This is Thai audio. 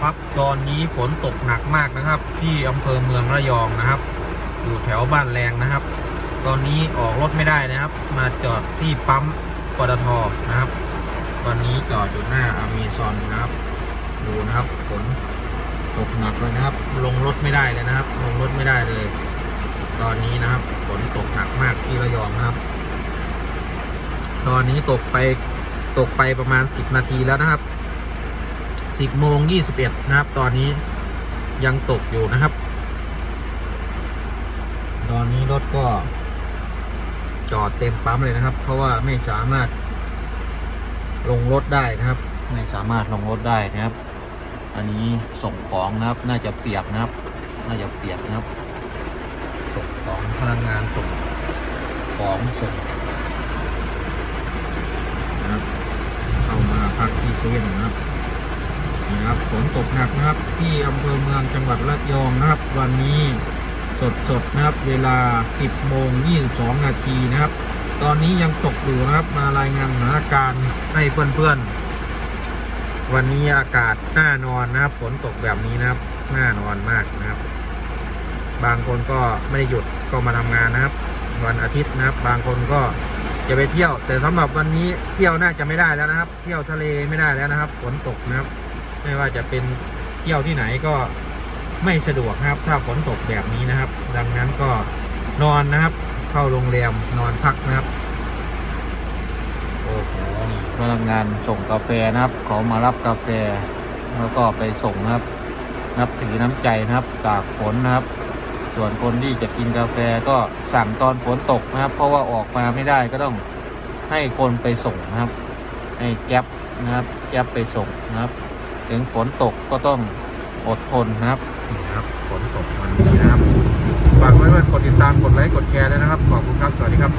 ครับตอนนี้ฝนตกหนักมากนะครับ ที่อำเภอเมืองระยองนะครับ อยู่แถวบ้านแรงนะครับ ตอนนี้ออกรถไม่ได้นะครับ มาจอดที่ปั๊มปตทนะครับ ตอนนี้จอดอยู่หน้าอเมซอนนะครับ ดูนะครับฝนตกหนักเลยนะครับ ลงรถไม่ได้เลยนะครับ ลงรถไม่ได้เลย ตอนนี้นะครับ ฝนตกหนักมากที่ระยองนะครับ ตอนนี้ตกไปตกไปประมาณ 10 นาทีแล้วนะครับ 10โมง21นะครับ ตอนนี้ยังตกอยู่นะครับ ตอนนี้รถก็ จอดเต็มปั๊มเลยนะครับ เพราะว่าไม่สามารถลงรถได้นะครับ ไม่สามารถลงรถได้นะครับ อันนี้ส่งของนะครับ น่าจะเปียกนะครับ น่าจะเปียกนะครับ ส่งของพนักงานส่งของส่งนะครับ เข้ามาพักที่เซเว่นนะครับ นะครับฝนตกหนักนะครับที่อำเภอเมืองจังหวัดระยองนะครับ วันนี้สดสดๆนะครับเวลา 10โมง22 นาทีนะครับ ตอนนี้ยังตกอยู่นะครับมารายงานสถานการณ์ให้เพื่อนๆ วันนี้อากาศน่านอนนะครับฝนตกแบบนี้นะครับน่านอนมากนะครับ บางคนก็ไม่ได้หยุดก็มาทำงานนะครับ วันอาทิตย์นะครับ บางคนก็จะไปเที่ยว แต่สำหรับวันนี้เที่ยวน่าจะไม่ได้แล้วนะครับ เที่ยวทะเลไม่ได้แล้วนะครับ ฝนตกนะครับ ไม่ว่าจะเป็นเที่ยวที่ไหนก็ไม่สะดวกนะครับ ถ้าฝนตกแบบนี้นะครับ ดังนั้นก็นอนนะครับ เข้าโรงแรมนอนพักนะครับโอ้โหพนักงานส่งกาแฟนะครับเขามารับกาแฟ แล้วก็ไปส่งนะครับ นับถือน้ำใจนะครับตากฝนนะครับ ส่วนคนที่จะกินกาแฟก็สั่งตอนฝนตกนะครับ เพราะว่าออกมาไม่ได้ก็ต้องให้คนไปส่งนะครับ ให้แก๊ปนะครับ แก๊ปไปส่งนะครับ ถึงฝนตกก็ต้องอดทนนะครับครับฝนตกวันนี้นะครับฝากไว้ว่ากดติดตามกดไลค์กดแชร์ด้วยนะครับขอบคุณครับสวัสดีครับ